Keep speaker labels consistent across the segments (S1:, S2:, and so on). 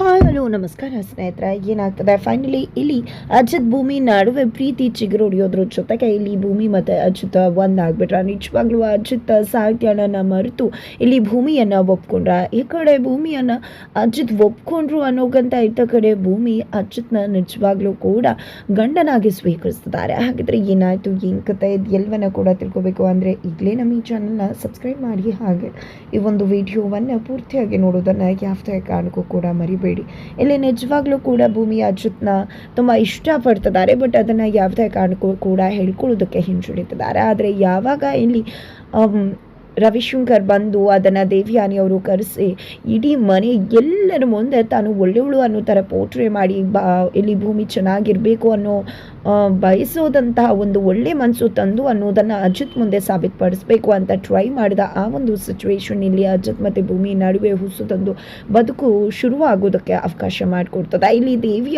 S1: Hi, hello, ನಮಸ್ಕಾರ ಸ್ನೇಹಿತರ, ಏನಾಗ್ತದೆ? ಫೈನಲಿ ಇಲ್ಲಿ ಅಜಿತ್ ಭೂಮಿ ನಡುವೆ ಪ್ರೀತಿ ಚಿಗುರು ಹೊಡಿಯೋದ್ರ ಜೊತೆಗೆ ಇಲ್ಲಿ ಭೂಮಿ ಮತ್ತು ಅಜಿತ್ ಒಂದಾಗ್ಬಿಟ್ರ. ನಿಜವಾಗ್ಲೂ ಅಜಿತ್ ಸಾಹಿತ್ಯನ ಮರೆತು ಇಲ್ಲಿ ಭೂಮಿಯನ್ನು ಒಪ್ಕೊಂಡ್ರ. ಈ ಕಡೆ ಭೂಮಿಯನ್ನು ಅಜಿತ್ ಒಪ್ಕೊಂಡ್ರು ಅನ್ನೋಗಂತ ಇದ್ದ ಕಡೆ ಭೂಮಿ ಅಜಿತ್ನ ನಿಜವಾಗ್ಲೂ ಕೂಡ ಗಂಡನಾಗಿ ಸ್ವೀಕರಿಸ್ತಿದ್ದಾರೆ. ಹಾಗಿದ್ರೆ ಏನಾಯಿತು? ಏನು ಕತೆ? ಎಲ್ಲವನ್ನ ಕೂಡ ತಿಳ್ಕೊಬೇಕು. ಅಂದರೆ ಈಗಲೇ ನಮ್ಮ ಈ ಚಾನಲ್ನ ಸಬ್ಸ್ಕ್ರೈಬ್ ಮಾಡಿ. ಹಾಗೆ ಈ ಒಂದು ವಿಡಿಯೋವನ್ನು ಪೂರ್ತಿಯಾಗಿ ನೋಡೋದನ್ನು ಯಾವುದೇ ಕಾರಣಕ್ಕೂ ಕೂಡ ಮರಿಬೇಡಿ. ಇಲ್ಲಿ ನಿಜವಾಗ್ಲೂ ಕೂಡ ಭೂಮಿ ಅಜಿತ್ನ ತುಂಬ ಇಷ್ಟಪಡ್ತಿದ್ದಾರೆ ಬಟ್ ಅದನ್ನು ಯಾವುದೇ ಕಾರಣಕ್ಕೂ ಕೂಡ ಹೇಳ್ಕೊಳ್ಳೋದಕ್ಕೆ ಹಿಂಜರಿತಿದ್ದಾರೆ. ಆದರೆ ಯಾವಾಗ ಇಲ್ಲಿ ರವಿಶಂಕರ್ ಬಂದು ಅದನ್ನು ದೇವಿಯಾನಿ ಅವರು ಕರೆಸಿ ಇಡೀ ಮನೆ ಎಲ್ಲರ ಮುಂದೆ ತಾನು ಒಳ್ಳೆಯವಳು ಅನ್ನೋ ಥರ ಪೋಟ್ರೆ ಮಾಡಿ, ಬಾ, ಇಲ್ಲಿ ಭೂಮಿ ಚೆನ್ನಾಗಿರಬೇಕು ಅನ್ನೋ ಬಯಸೋದಂತಹ ಒಂದು ಒಳ್ಳೆ ಮನಸ್ಸು ತಂದು ಅನ್ನೋದನ್ನು ಅಜಿತ್ ಮುಂದೆ ಸಾಬೀತುಪಡಿಸಬೇಕು ಅಂತ ಟ್ರೈ ಮಾಡಿದ ಆ ಒಂದು ಸಿಚುವೇಶನ್ ಇಲ್ಲಿ ಅಜಿತ್ ಮತ್ತು ಭೂಮಿ ನಡುವೆ ಹುಸು ತಂದು ಬದುಕು ಶುರುವಾಗೋದಕ್ಕೆ ಅವಕಾಶ ಮಾಡಿಕೊಡ್ತದೆ. ಇಲ್ಲಿ ದೇವಿ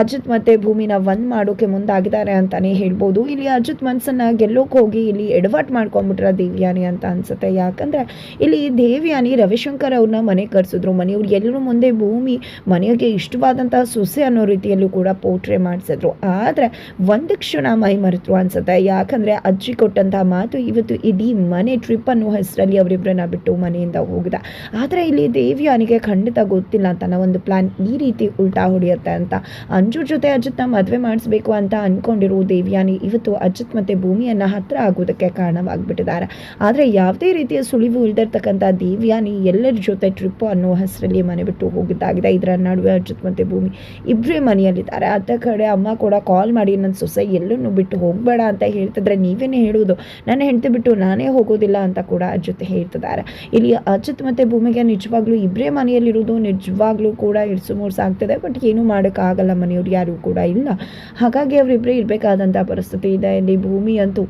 S1: ಅಜಿತ್ ಮತ್ತು ಭೂಮಿನ ಒಂದು ಮಾಡೋಕೆ ಮುಂದಾಗಿದ್ದಾರೆ ಅಂತಲೇ ಹೇಳ್ಬೋದು. ಇಲ್ಲಿ ಅಜಿತ್ ಮನಸ್ಸನ್ನು ಗೆಲ್ಲೋಕೆ ಹೋಗಿ ಇಲ್ಲಿ ಎಡವಟ್ ಮಾಡ್ಕೊಂಡ್ಬಿಟ್ರ ದೇವಿಯಾನಿ ಅಂತ ಅನ್ಸುತ್ತೆ. ಯಾಕಂದರೆ ಇಲ್ಲಿ ದೇವಿಯಾನಿ ರವಿಶಂಕರ್ ಅವ್ರನ್ನ ಮನೆಗೆ ಕರೆಸಿದ್ರು. ಮನೆಯವ್ರು ಎಲ್ಲರೂ ಮುಂದೆ ಭೂಮಿ ಮನೆಗೆ ಇಷ್ಟವಾದಂತಹ ಸೊಸೆ ಅನ್ನೋ ರೀತಿಯಲ್ಲೂ ಕೂಡ ಪೋಟ್ರೆ ಮಾಡಿಸಿದ್ರು. ಆದರೆ ಒಂದು ಕ್ಷಣ ಮೈ ಮರೆತರು ಅನ್ಸುತ್ತೆ. ಯಾಕಂದ್ರೆ ಅಜ್ಜಿ ಕೊಟ್ಟಂತಹ ಮಾತು ಇವತ್ತು ಇಡೀ ಮನೆ ಟ್ರಿಪ್ ಅನ್ನೋ ಹೆಸರಲ್ಲಿ ಅವರಿಬ್ಬರನ್ನ ಬಿಟ್ಟು ಮನೆಯಿಂದ ಹೋಗಿದ. ಆದರೆ ಇಲ್ಲಿ ದೇವಿಯಾನಿಗೆ ಖಂಡಿತ ಗೊತ್ತಿಲ್ಲ ತನ್ನ ಒಂದು ಪ್ಲಾನ್ ಈ ರೀತಿ ಉಲ್ಟಾ ಹೊಡೆಯುತ್ತೆ ಅಂತ. ಅಂಜು ಜೊತೆ ಅಜಿತ್ನ ಮದುವೆ ಮಾಡಿಸ್ಬೇಕು ಅಂತ ಅನ್ಕೊಂಡಿರೋ ದೇವಿಯಾನಿ ಇವತ್ತು ಅಜಿತ್ ಮತ್ತು ಭೂಮಿಯನ್ನ ಹತ್ರ ಆಗೋದಕ್ಕೆ ಕಾರಣವಾಗ್ಬಿಟ್ಟಿದ್ದಾರೆ. ಆದರೆ ಯಾವುದೇ ರೀತಿಯ ಸುಳಿವು ಇಲ್ದಿರ್ತಕ್ಕಂಥ ದೇವಿಯಾನಿ ಎಲ್ಲರ ಜೊತೆ ಟ್ರಿಪ್ ಅನ್ನೋ ಹೆಸರಲ್ಲಿ ಮನೆ ಬಿಟ್ಟು ಹೋಗಿದ್ದಾಗಿದೆ. ಇದರ ನಡುವೆ ಅಜಿತ್ ಮತ್ತು ಭೂಮಿ ಇಬ್ಬರೇ ಮನೆಯಲ್ಲಿದ್ದಾರೆ. ಅತ್ತ ಕಡೆ ಅಮ್ಮ ಕೂಡ ಕಾಲ್ ಮಾಡಿ, ನನ್ನ ಸೊಸೆ ಎಲ್ಲೂ ಬಿಟ್ಟು ಹೋಗಬೇಡ ಅಂತ ಹೇಳ್ತಿದ್ರೆ ನೀವೇನೇ ಹೇಳುವುದು? ನನ್ನ ಹೆಂಡತಿ ಬಿಟ್ಟು ನಾನೇ ಹೋಗೋದಿಲ್ಲ ಅಂತ ಕೂಡ ಅಜಿತ್ ಹೇಳ್ತಿದ್ದಾರೆ. ಇಲ್ಲಿ ಅಜಿತ್ ಮತ್ತು ಭೂಮಿಗೆ ನಿಜವಾಗ್ಲೂ ಇಬ್ಬರೇ ಮನೆಯಲ್ಲಿರೋದು ನಿಜವಾಗ್ಲೂ ಕೂಡ ಇಡ್ಸು ಮೂರ್ಸು ಆಗ್ತದೆ. ಬಟ್ ಏನೂ ಮಾಡೋಕ್ಕಾಗಲ್ಲ ಮನೆಯವ್ರು, ಯಾರೂ ಕೂಡ ಇಲ್ಲ. ಹಾಗಾಗಿ ಅವರಿಬ್ಬರೇ ಇರಬೇಕಾದಂಥ ಪರಿಸ್ಥಿತಿ ಇದೆ. ಇಲ್ಲಿ ಭೂಮಿ ಅಂತೂ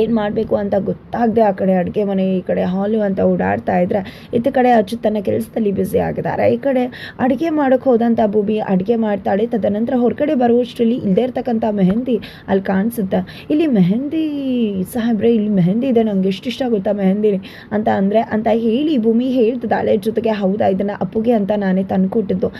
S1: ಏನು ಮಾಡಬೇಕು ಅಂತ ಗೊತ್ತಾಗದೆ ಆ ಕಡೆ ಅಡುಗೆ ಮನೆ, ಈ ಕಡೆ ಹಾಲು ಅಂತ ಓಡಾಡ್ತಾ ಇದ್ರೆ ಇತ್ತ ಕಡೆ ಅಚ್ಚು ತನ್ನ ಕೆಲಸದಲ್ಲಿ ಬ್ಯುಸಿ ಆಗಿದ್ದಾರೆ. ಈ ಕಡೆ ಅಡುಗೆ ಮಾಡೋಕ್ಕೆ ಹೋದಂಥ ಭೂಮಿ ಅಡುಗೆ ಮಾಡ್ತಾಳೆ. ತದನಂತರ ಹೊರಗಡೆ ಬರುವಷ್ಟರಲ್ಲಿ ಇಲ್ಲದೇ ಇರ್ತಕ್ಕಂಥ ಮೆಹಂದಿ ಅಲ್ಲಿ ಕಾಣಿಸುತ್ತೆ. ಇಲ್ಲಿ ಮೆಹಂದಿ ಸಾಹೇಬ್ರೆ ಇಲ್ಲಿ ಮೆಹಂದಿ ಇದೆ, ನಂಗೆ ಎಷ್ಟು ಇಷ್ಟ ಗೊತ್ತಾ ಮೆಹಂದಿ ಅಂತ ಅಂದರೆ, ಅಂತ ಹೇಳಿ ಭೂಮಿ ಹೇಳ್ತದಾಳೆ ಜೊತೆಗೆ ಹೌದಾ, ಇದನ್ನು ಅಪ್ಪುಗೆ ಅಂತ ನಾನೇ ತಂದುಕೊಟ್ಟಿದ್ದು.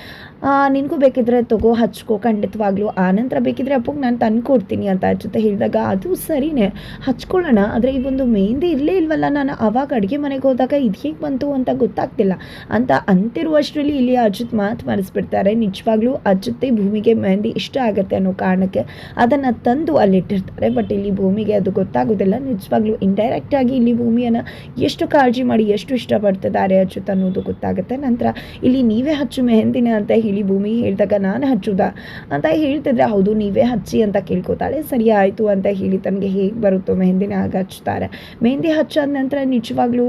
S1: ನಿನಗೂ ಬೇಕಿದ್ರೆ ತಗೋ, ಹಚ್ಕೋ, ಖಂಡಿತವಾಗ್ಲೂ. ಆನಂತರ ಬೇಕಿದ್ರೆ ಅಪ್ಪಗೆ ನಾನು ತಂದು ಕೊಡ್ತೀನಿ ಅಂತ ಜೊತೆ ಹೇಳಿದಾಗ, ಅದು ಸರಿನೇ. ಹಚ್ಕೊಳ್ಳೋಣ. ಆದರೆ ಒಂದು ಮೆಹಂದಿ ಇರಲೇ ಇಲ್ವಲ್ಲ? ನಾನು ಆವಾಗ ಅಡುಗೆ ಮನೆಗೆ ಹೋದಾಗ ಇದು ಹೇಗೆ ಬಂತು ಅಂತ ಗೊತ್ತಾಗ್ತಿಲ್ಲ. ಅಂತ ಅಂತಿರುವಷ್ಟರಲ್ಲಿ ಇಲ್ಲಿ ಅಜಿತ್ ಮಾತು ಮರೆಸ್ಬಿಡ್ತಾರೆ. ನಿಜವಾಗ್ಲೂ ಅಜಿತ್ತೆ ಭೂಮಿಗೆ ಮೆಹಂದಿ ಇಷ್ಟ ಆಗುತ್ತೆ ಅನ್ನೋ ಕಾರಣಕ್ಕೆ ಅದನ್ನು ತಂದು ಅಲ್ಲಿಟ್ಟಿರ್ತಾರೆ. ಬಟ್ ಇಲ್ಲಿ ಭೂಮಿಗೆ ಅದು ಗೊತ್ತಾಗೋದಿಲ್ಲ. ನಿಜವಾಗ್ಲೂ ಇಂಡೈರೆಕ್ಟ್ ಆಗಿ ಇಲ್ಲಿ ಭೂಮಿಯನ್ನು ಎಷ್ಟು ಕಾಳಜಿ ಮಾಡಿ ಎಷ್ಟು ಇಷ್ಟಪಡ್ತಿದ್ದಾರೆ ಅಚ್ಯುತ್ ಅನ್ನೋದು ಗೊತ್ತಾಗುತ್ತೆ. ನಂತರ ಇಲ್ಲಿ ನೀವೇ ಹಚ್ಚು ಮೆಹಂದಿನ ಅಂತ ಹೇಳಿ ಭೂಮಿ ಹೇಳಿದಾಗ ನಾನು ಹಚ್ಚುದಾ? ಅಂತ ಹೇಳ್ತಿದ್ರೆ ಹೌದು, ನೀವೇ ಹಚ್ಚಿ ಅಂತ ಕೇಳ್ಕೊತಾಳೆ. ಸರಿ, ಆಯಿತು ಅಂತ ಹೇಳಿ ತನಗೆ ಹೇಗೆ ಬರುತ್ತೋ ಮೆಹಂದಿನ ಆಗ ಹಚ್ತಾರೆ. ಮೆಹಂದಿ ಹಚ್ಚಾದ ನಂತರ ನಿಜವಾಗ್ಲೂ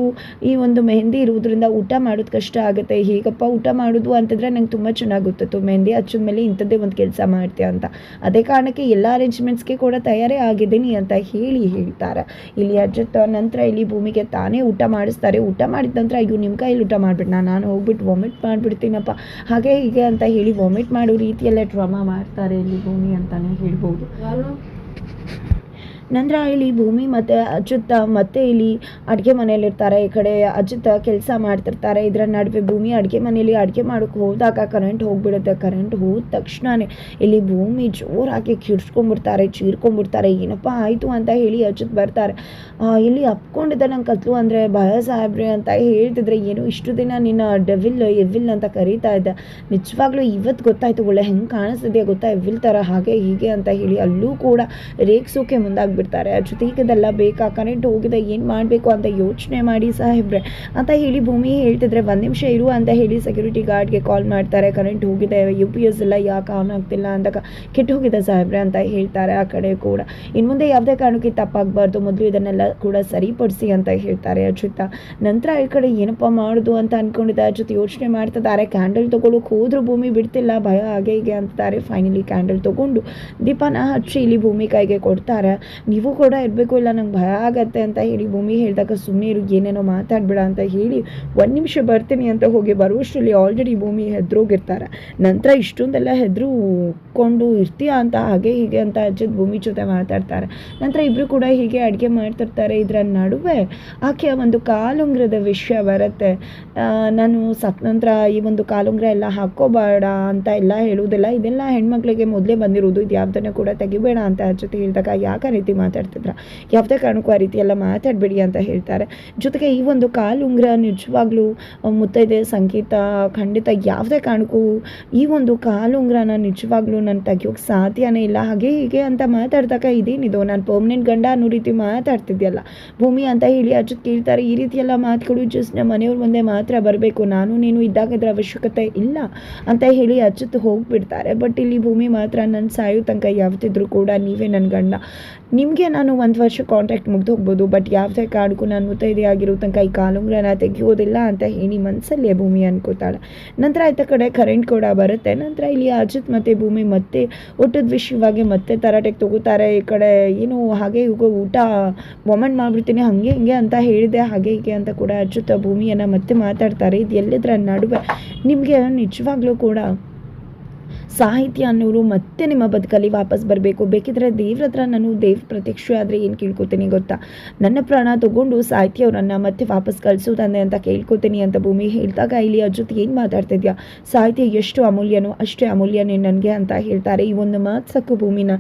S1: ಈ ಒಂದು ಮೆಹಂದಿ ಇರುವುದರಿಂದ ಊಟ ಮಾಡೋದು ಕಷ್ಟ ಆಗುತ್ತೆ. ಹೀಗಪ್ಪ ಊಟ ಮಾಡೋದು ಅಂತಂದರೆ ನಂಗೆ ತುಂಬ ಚೆನ್ನಾಗಿ ಗೊತ್ತಿತ್ತು ಮೆಹಂದಿ ಹಚ್ಚಿದ ಮೇಲೆ ಇಂಥದ್ದೇ ಒಂದು ಕೆಲಸ ಮಾಡ್ತೀಯ ಅಂತ. ಅದೇ ಕಾರಣಕ್ಕೆ ಎಲ್ಲ ಅರೇಂಜ್ಮೆಂಟ್ಸ್ಗೆ ಕೂಡ ತಯಾರೇ ಆಗಿದ್ದೀನಿ ಅಂತ ಹೇಳಿ ಹೇಳ್ತಾರೆ. ಇಲ್ಲಿ ಅಜ್ಜತ್ ನಂತರ ಇಲ್ಲಿ ಭೂಮಿಗೆ ತಾನೇ ಊಟ ಮಾಡಿಸ್ತಾರೆ. ಊಟ ಮಾಡಿದ ನಂತರ ಅಯ್ಯೋ ನಿಮ್ಮ ಕೈಯಲ್ಲಿ ಊಟ ಮಾಡಿಬಿಟ್ಟು ನಾನು ಹೋಗ್ಬಿಟ್ಟು ವಾಮಿಟ್ ಮಾಡಿಬಿಡ್ತೀನಪ್ಪ. ಹಾಗೆ ಹೀಗೆ ಅಂತ ಹೇಳಿ ವಾಮಿಟ್ ಮಾಡೋ ರೀತಿಯಲ್ಲೇ ಡ್ರಾಮಾ ಮಾಡ್ತಾರೆ ಇಲ್ಲಿ ಭೂಮಿ ಅಂತಲೇ ಹೇಳ್ಬೋದು. ನಂತರ ಇಲ್ಲಿ ಭೂಮಿ ಮತ್ತು ಅಚ್ಯುತ ಮತ್ತೆ ಇಲ್ಲಿ ಅಡುಗೆ ಮನೆಯಲ್ಲಿರ್ತಾರೆ ಈ ಕಡೆ ಅಚ್ಯುತ ಕೆಲಸ ಮಾಡ್ತಿರ್ತಾರೆ. ಇದರ ನಡುವೆ ಭೂಮಿ ಅಡುಗೆ ಮನೆಯಲ್ಲಿ ಅಡುಗೆ ಮಾಡೋಕ್ಕೆ ಹೋದಾಗ ಕರೆಂಟ್ ಹೋಗಿಬಿಡುತ್ತೆ. ಕರೆಂಟ್ ಹೋದ ತಕ್ಷಣವೇ ಇಲ್ಲಿ ಭೂಮಿ ಜೋರಾಗಿ ಕಿಡ್ಸ್ಕೊಂಡ್ಬಿಡ್ತಾರೆ ಚೀರ್ಕೊಂಡ್ಬಿಡ್ತಾರೆ. ಏನಪ್ಪ ಆಯಿತು ಅಂತ ಹೇಳಿ ಅಚ್ಯುತ್ ಬರ್ತಾರೆ. ಇಲ್ಲಿ ಅಪ್ಕೊಂಡಿದ್ದ ನಂಗೆ ಕತ್ಲು ಅಂದರೆ ಭಯ ಸಾಹೇಬ್ರಿ ಅಂತ ಹೇಳ್ತಿದ್ರೆ ಏನು ಇಷ್ಟು ದಿನ ನಿನ್ನ ಡೆವಿಲ್ ಎವಿಲ್ ಅಂತ ಕರೀತಾ ಇದ್ದೆ. ನಿಜವಾಗ್ಲೂ ಇವತ್ತು ಗೊತ್ತಾಯ್ತು, ಒಳ್ಳೆ ಹೆಂಗೆ ಕಾಣಿಸ್ತಿದೆಯಾ ಗೊತ್ತಾ? ಎವಿಲ್ ಥರ ಹಾಗೆ ಹೀಗೆ ಅಂತ ಹೇಳಿ ಅಲ್ಲೂ ಕೂಡ ರೇಗ್ಸೋಕೆ ಮುಂದಾಗ್ಬಿಡ್ತಾರೆ ಈಗ ಇದೆಲ್ಲ ಬೇಕಾ ಕರೆಂಟ್ ಹೋಗಿದೆ, ಏನು ಮಾಡಬೇಕು ಅಂತ ಯೋಚನೆ ಮಾಡಿ ಸಾಹೇಬ್ರೆ. ಅಂತ ಹೇಳಿ ಭೂಮಿ ಹೇಳ್ತಿದ್ರೆ, ಒಂದು ನಿಮಿಷ ಇರು ಅಂತ ಹೇಳಿ ಸೆಕ್ಯೂರಿಟಿ ಗಾರ್ಡ್ಗೆ ಕಾಲ್ ಮಾಡ್ತಾರೆ. ಕರೆಂಟ್ ಹೋಗಿದೆ ಯು ಪಿ ಎಸ್ ಎಲ್ಲ ಯಾಕೆ ಆನ್ ಆಗ್ತಿಲ್ಲ ಅಂತ ಕೆಟ್ಟು ಹೋಗಿದೆ ಸಾಹೇಬ್ರೆ ಅಂತ ಹೇಳ್ತಾರೆ ಆ ಕಡೆ ಕೂಡ. ಇನ್ನು ಮುಂದೆ ಯಾವುದೇ ಕಾರಣಕ್ಕೆ ತಪ್ಪಾಗಬಾರ್ದು. ಮೊದಲು ಇದನ್ನೆಲ್ಲ ಕೂಡ ಸರಿಪಡಿಸಿ ಅಂತ ಹೇಳ್ತಾರೆ ಅಚ್ಯುತ ನಂತರ ಈ ಕಡೆ ಏನಪ್ಪ ಮಾಡೋದು ಅಂತ ಅನ್ಕೊಂಡಿದ್ದೆ ಜೊತೆ ಯೋಚನೆ ಮಾಡ್ತಿದ್ದಾರೆ. ಕ್ಯಾಂಡಲ್ ತೊಗೊಳಕ್ಕೆ ಹೋದ್ರೂ ಭೂಮಿ ಬಿಡ್ತಿಲ್ಲ. ಭಯ ಹಾಗೆ ಹೀಗೆ ಅಂತಾರೆ ಫೈನಲಿ ಕ್ಯಾಂಡಲ್ ತೊಗೊಂಡು ದೀಪನ ಹಚ್ಚಿ ಇಲ್ಲಿ ಭೂಮಿ ಕೈಗೆ ಕೊಡ್ತಾರೆ. ನೀವು ಕೂಡ ಇರಬೇಕು, ಇಲ್ಲ ನಂಗೆ ಭಯ ಆಗತ್ತೆ ಅಂತ ಹೇಳಿ ಭೂಮಿ ಹೇಳಿದಾಗ ಸುಮ್ಮನೆ ಇರು, ಏನೇನೋ ಮಾತಾಡ್ಬೇಡ ಅಂತ ಹೇಳಿ ಒಂದು ನಿಮಿಷ ಬರ್ತೀನಿ ಅಂತ ಹೋಗಿ ಬರುವಷ್ಟರಲ್ಲಿ ಆಲ್ರೆಡಿ ಭೂಮಿ ಹೆದ್ರೋಗಿರ್ತಾರೆ. ನಂತರ ಇಷ್ಟೊಂದೆಲ್ಲ ಹೆದ್ರುಕೊಂಡು ಇರ್ತೀಯ ಅಂತ, ಹಾಗೆ ಹೀಗೆ ಅಂತ ಅಜ್ಜದ ಭೂಮಿ ಜೊತೆ ಮಾತಾಡ್ತಾರೆ. ನಂತರ ಇಬ್ಬರು ಕೂಡ ಹೀಗೆ ಅಡುಗೆ ಮಾಡ್ತಿರ್ತಾರೆ ಇದರ ನಡುವೆ ಆಕೆಯ ಒಂದು ಕಾಲುಂಗ್ರದ ವಿಷಯ ಬರುತ್ತೆ. ನಾನು ಸತ್ ನಂತರ ಈ ಒಂದು ಕಾಲುಂಗ್ರ ಎಲ್ಲ ಹಾಕ್ಕೋಬೇಡ ಅಂತ ಎಲ್ಲ ಹೇಳುವುದಿಲ್ಲ. ಇದೆಲ್ಲ ಹೆಣ್ಮಕ್ಳಿಗೆ ಮೊದಲೇ ಬಂದಿರೋದು. ಇದು ಯಾವ್ದನ್ನೇ ಕೂಡ ತೆಗಿಬೇಡ ಅಂತ ಜೊತೆ ಹೇಳಿದಾಗ, ಯಾಕೆ ಆ ರೀತಿ ಮಾತಾಡ್ತಿದ್ರ. ಯಾವುದೇ ಕಾರಣಕ್ಕೂ ಆ ರೀತಿ ಮಾತಾಡಬೇಡಿ ಅಂತ ಹೇಳ್ತಾರೆ. ಜೊತೆಗೆ ಈ ಒಂದು ಕಾಲುಂಗ್ರ ನಿಜವಾಗ್ಲೂ ಆ, ಮುತ್ತೈದೆ ಸಂಗೀತ ಖಂಡಿತ ಯಾವುದೇ ಕಾರಣಕ್ಕೂ ಈ ಒಂದು ಕಾಲುಂಗ್ರನ ನಿಜವಾಗ್ಲೂ ನಾನು ತೆಗಿಯೋಕೆ ಸಾಧ್ಯನೇ ಇಲ್ಲ. ಹಾಗೆ ಹೀಗೆ ಅಂತ ಮಾತಾಡ್ದಾಗ ಇದೇನಿದು? ನಾನು ಪರ್ಮನೆಂಟ್ ಗಂಡ ಅನ್ನೋ ರೀತಿ ಮಾತಾಡ್ತಿದ್ಯಲ್ಲ. ಭೂಮಿ ಅಂತ ಹೇಳಿ ಅಜ್ಜ ಕೇಳ್ತಾರೆ ಈ ರೀತಿ ಎಲ್ಲ ಮಾತುಗಳು ಜಸ್ಟ್ ನಮ್ಮ ಮನೆಯವ್ರ ಮುಂದೆ ಮಾತ್ರ ಬರಬೇಕು. ನಾನು ನೀನು ಇದ್ದಾಗ ಇದ್ರ ಅವಶ್ಯಕತೆ ಇಲ್ಲ ಅಂತ ಹೇಳಿ ಅಜ್ಜತ್ ಹೋಗ್ಬಿಡ್ತಾರೆ. ಬಟ್ ಇಲ್ಲಿ ಭೂಮಿ ಮಾತ್ರ ನನ್ನ ಸಾಯೋ ತನಕ ಯಾವತ್ತಿದ್ರು ಕೂಡ ನೀವೇ ನನ್ನ ಗಂಡ. ನಿಮಗೆ ನಾನು ಒಂದು ವರ್ಷ ಕಾಂಟ್ಯಾಕ್ಟ್ ಮುಗ್ದು ಹೋಗ್ಬೋದು ಬಟ್ ಯಾವುದೇ ಕಾರಣಕ್ಕೂ ನಾನು ಮುತ್ತೈದೆ ಆಗಿರೋ ತನಕ ಈ ಕಾಲುಂಗ್ರನ ತೆಗಿಯೋದಿಲ್ಲ ಅಂತ ಹೇಳಿ ಮನಸ್ಸಲ್ಲೇ ಭೂಮಿ ಅನ್ಕೋತಾಳೆ. ನಂತರ ಆಯ್ತ ಕಡೆ ಕರೆಂಟ್ ಕೂಡ ಬರುತ್ತೆ. ನಂತರ ಇಲ್ಲಿ ಅಜಿತ್ ಮತ್ತು ಭೂಮಿ ಮತ್ತೆ ಊಟದ ವಿಷಯವಾಗಿ ಮತ್ತೆ ತರಾಟೆಗೆ ತಗೋತಾರೆ ಈ ಕಡೆ ಏನು ಹಾಗೆ ಇವಾಗ ಊಟ ಮೊಮೆಂಟ್ ಮಾಡಿಬಿಡ್ತೀನಿ, ಹಾಗೆ ಹಿಂಗೆ ಅಂತ ಹೇಳಿದೆ, ಹಾಗೆ ಹೀಗೆ ಅಂತ ಕೂಡ ಅಜಿತ್ ಭೂಮಿಯನ್ನು ಮತ್ತೆ ಮಾತಾಡ್ತಾರೆ. ಇದು ಎಲ್ಲಿದ್ರ ನಡುವೆ? ನಿಮಗೆ ನಿಜವಾಗ್ಲೂ ಕೂಡ ಸಾಹಿತ್ಯ ಅನ್ನೋರು ಮತ್ತೆ ನಿಮ್ಮ ಬದುಕಲ್ಲಿ ವಾಪಸ್ ಬರಬೇಕು. ಬೇಕಿದ್ರೆ ದೇವ್ರ ಹತ್ರ ನಾನು ದೇವ್ ಪ್ರತ್ಯಕ್ಷ ಆದರೆ ಏನು ಕೇಳ್ಕೊತೀನಿ ಗೊತ್ತಾ? ನನ್ನ ಪ್ರಾಣ ತಗೊಂಡು ಸಾಹಿತ್ಯ ಅವರನ್ನು ಮತ್ತೆ ವಾಪಸ್ ಕಳಿಸೋದಂದೆ ಅಂತ ಕೇಳ್ಕೊತೀನಿ ಅಂತ ಭೂಮಿ ಹೇಳಿದಾಗ ಇಲ್ಲಿ ಜೊತೆ ಏನು ಮಾತಾಡ್ತಿದ್ಯಾ? ಸಾಹಿತ್ಯ ಎಷ್ಟು ಅಮೂಲ್ಯನೋ ಅಷ್ಟೇ ಅಮೂಲ್ಯನೇ ನನಗೆ ಅಂತ ಹೇಳ್ತಾರೆ. ಈ ಒಂದು ಮಾತ್ಸಕ್ಕೂ ಸಾಕು ಭೂಮಿನ.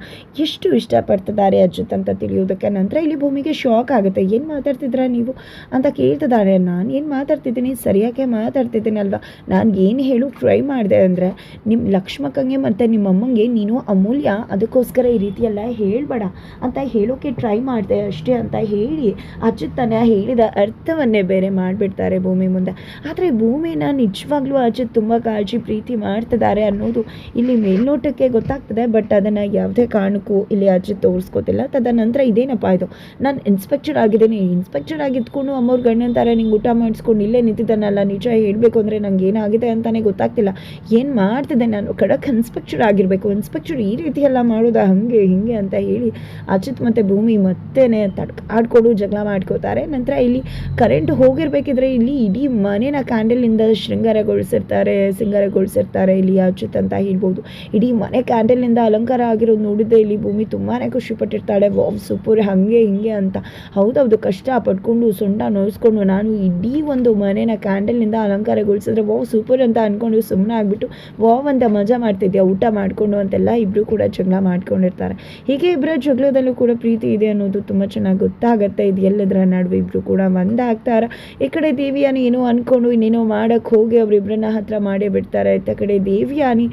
S1: ಎಷ್ಟು ಇಷ್ಟಪಡ್ತಿದ್ದಾರೆ ಅಜ್ಜತ್ ಅಂತ ತಿಳಿಯೋದಕ್ಕೆ ನಂತರ ಇಲ್ಲಿ ಭೂಮಿಗೆ ಶಾಕ್ ಆಗುತ್ತೆ. ಏನು ಮಾತಾಡ್ತಿದ್ರ ನೀವು ಅಂತ ಕೇಳ್ತಿದ್ದಾರೆ. ನಾನು ಏನು ಮಾತಾಡ್ತಿದ್ದೀನಿ? ಸರಿಯಾಗಿ ಮಾತಾಡ್ತಿದ್ದೀನಿ ಅಲ್ವಾ ನಾನು ಏನು ಹೇಳು ಟ್ರೈ ಮಾಡಿದೆ ಅಂದರೆ ನಿಮ್ಮ ಲಕ್ಷ್ಮಕ್ಕಂಗೆ ಮತ್ತು ನಿಮ್ಮ ಅಮ್ಮಂಗೆ, ನೀನು ಅಮೂಲ್ಯ, ಅದಕ್ಕೋಸ್ಕರ ಈ ರೀತಿ ಎಲ್ಲ ಹೇಳಬೇಡ ಅಂತ ಹೇಳೋಕ್ಕೆ ಟ್ರೈ ಮಾಡಿದೆ ಅಷ್ಟೇ ಅಂತ ಹೇಳಿ ಅಚ್ಚುತ್ತಾನೆ ಹೇಳಿದ ಅರ್ಥವನ್ನೇ ಬೇರೆ ಮಾಡಿಬಿಡ್ತಾರೆ ಭೂಮಿ ಮುಂದೆ. ಆದರೆ ಭೂಮಿನ ನಿಜವಾಗ್ಲೂ ಅಚ್ಯುತ್ ತುಂಬ ಕಾಳಜಿ ಪ್ರೀತಿ ಮಾಡ್ತಿದ್ದಾರೆ ಅನ್ನೋದು ಇಲ್ಲಿ ಮೇಲ್ನೋಟಕ್ಕೆ ಗೊತ್ತಾಗ್ತದೆ ಬಟ್ ಅದನ್ನು ಯಾವುದೇ ಕಾರಣಕ್ಕೂ ಇಲ್ಲಿ ಅಚ್ಯುತ್ ತೋರಿಸ್ಕೋತಿಲ್ಲ. ತದನಂತರ ಇದೇನಪ್ಪ ಇದು? ನಾನು ಇನ್ಸ್ಪೆಕ್ಟರ್ ಆಗಿದ್ದೀನಿ ಇನ್ಸ್ಪೆಕ್ಟರ್ ಆಗಿದ್ಕೊಂಡು ಅಮ್ಮವ್ರ ಗಂಡಂತಾರೆ ನಿಂಗೆ ಊಟ ಮಾಡಿಸ್ಕೊಂಡು ಇಲ್ಲೇ ನಿಂತಿದ್ದಾನಲ್ಲ, ನಿಜ ಹೇಳಬೇಕು ಅಂದರೆ ನಂಗೆ ಏನಾಗಿದೆ ಅಂತಲೇ ಗೊತ್ತಾಗ್ತಿಲ್ಲ. ಏನು ಮಾಡ್ತಿದ್ದೆ ನಾನು? ಖಡಕ್ ಇನ್ಸ್ಪೆಕ್ಟರ್ ಆಗಿರಬೇಕು? ಇನ್ಸ್ಪೆಕ್ಟರ್ ಈ ರೀತಿ ಎಲ್ಲ ಮಾಡೋದಾ ಹಾಗೆ, ಹಿಂಗೆ ಅಂತ ಹೇಳಿ ಅಚ್ಯುತ್ ಮತ್ತು ಭೂಮಿ ಮತ್ತೇನೆ ತಡ್ಕ, ಆಡ್ಕೊಂಡು ಜಗಳ ಮಾಡ್ಕೋತಾರೆ. ನಂತರ ಇಲ್ಲಿ ಕರೆಂಟ್ ಹೋಗಿರ್ಬೇಕಿದ್ರೆ ಇಲ್ಲಿ ಇಡೀ ಮನೇನ ಕ್ಯಾಂಡಲಿಂದ ಶೃಂಗಾರಗೊಳಿಸಿರ್ತಾರೆ, ಸಿಂಗಾರಗೊಳಿಸಿರ್ತಾರೆ ಇಲ್ಲಿ ಅಚ್ಯುತ್ ಅಂತ ಹೇಳ್ಬೋದು. ಇಡೀ ಮನೆ ಕ್ಯಾಂಡಲ್ನಿಂದ ಅಲಂಕಾರ ಆಗಿರೋದು ನೋಡಿದ್ರೆ ಇಲ್ಲಿ ಭೂಮಿ ತುಂಬಾ ಖುಷಿ ಪಟ್ಟಿರ್ತಾಳೆ. ವಾವ್ ಸೂಪರ್ ಹಾಗೆ, ಹಿಂಗೆ ಅಂತ. ಹೌದೌದು, ಕಷ್ಟ ಪಟ್ಕೊಂಡು ಸೊಂಡ ನೋಯಿಸ್ಕೊಂಡು ನಾನು ಇಡೀ ಒಂದು ಮನೇನ ಕ್ಯಾಂಡಲ್ನಿಂದ ಅಲಂಕಾರಗೊಳಿಸಿದ್ರೆ ವಾವ್ ಸೂಪರ್ ಅಂತ ಅಂದ್ಕೊಂಡು ಸುಮ್ಮನೆ ಆಗಿಬಿಟ್ಟು ವಾವ್ ಅಂತ ಮಜಾ ಮಾಡ್ತಿದ್ಯಾ, ಊಟ ಮಾಡಿಕೊಂಡು ಅಂತೆಲ್ಲ ಇಬ್ಬರು ಕೂಡ ಜಗಳ ಮಾಡ್ಕೊಂಡಿರ್ತಾರೆ. ಹೀಗೆ ಇಬ್ಬರ ಜಗಳದಲ್ಲೂ ಕೂಡ ಪ್ರೀತಿ ಇದೆ ಅನ್ನೋದು ತುಂಬ ಚೆನ್ನಾಗಿ ಗೊತ್ತಾಗುತ್ತೆ. ಇದು ಎಲ್ಲದರ ನಡುವೆ ಇಬ್ಬರು ಕೂಡ ಒಂದಾಗ್ತಾರೆ. ಈ ಕಡೆ ದೇವಿಯಾನಿ ಏನೋ ಅಂದ್ಕೊಂಡು ಇನ್ನೇನೋ ಮಾಡೋಕ್ಕೆ ಹೋಗಿ ಅವರಿಬ್ಬರನ್ನ ಹತ್ರ ಮಾಡೇ ಬಿಡ್ತಾರೆ. ಇತ್ತ ಕಡೆ ದೇವಿಯಾನಿ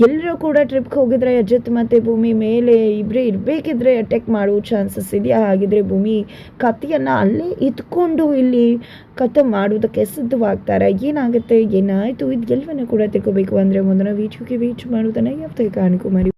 S1: ಎಲ್ಲರೂ ಕೂಡ ಟ್ರಿಪ್ಗೆ ಹೋಗಿದ್ರೆ ಅಜಿತ್ ಮತ್ತು ಭೂಮಿ ಮೇಲೆ ಇಬ್ಬರೇ ಇರಬೇಕಿದ್ರೆ ಅಟ್ಯಾಕ್ ಮಾಡೋ ಚಾನ್ಸಸ್ ಇದೆಯಾ? ಹಾಗಿದ್ರೆ ಭೂಮಿ ಕಥೆಯನ್ನು ಅಲ್ಲೇ ಇದ್ಕೊಂಡು ಇಲ್ಲಿ ಕತೆ ಮಾಡೋದಕ್ಕೆ ಸಿದ್ಧವಾಗ್ತಾರೆ? ಏನಾಗುತ್ತೆ? ಏನಾಯಿತು? ಇದು ಎಲ್ಲವನ್ನು ಕೂಡ ತಿಳ್ಕೋಬೇಕು. ಅಂದರೆ ಮುಂದಿನ ವೀಡಿಯೋಗೆ ವೀಚ್ ಮಾಡೋದನ್ನು ಯಾವುದೇ ಕಾರಣಕ್ಕೂ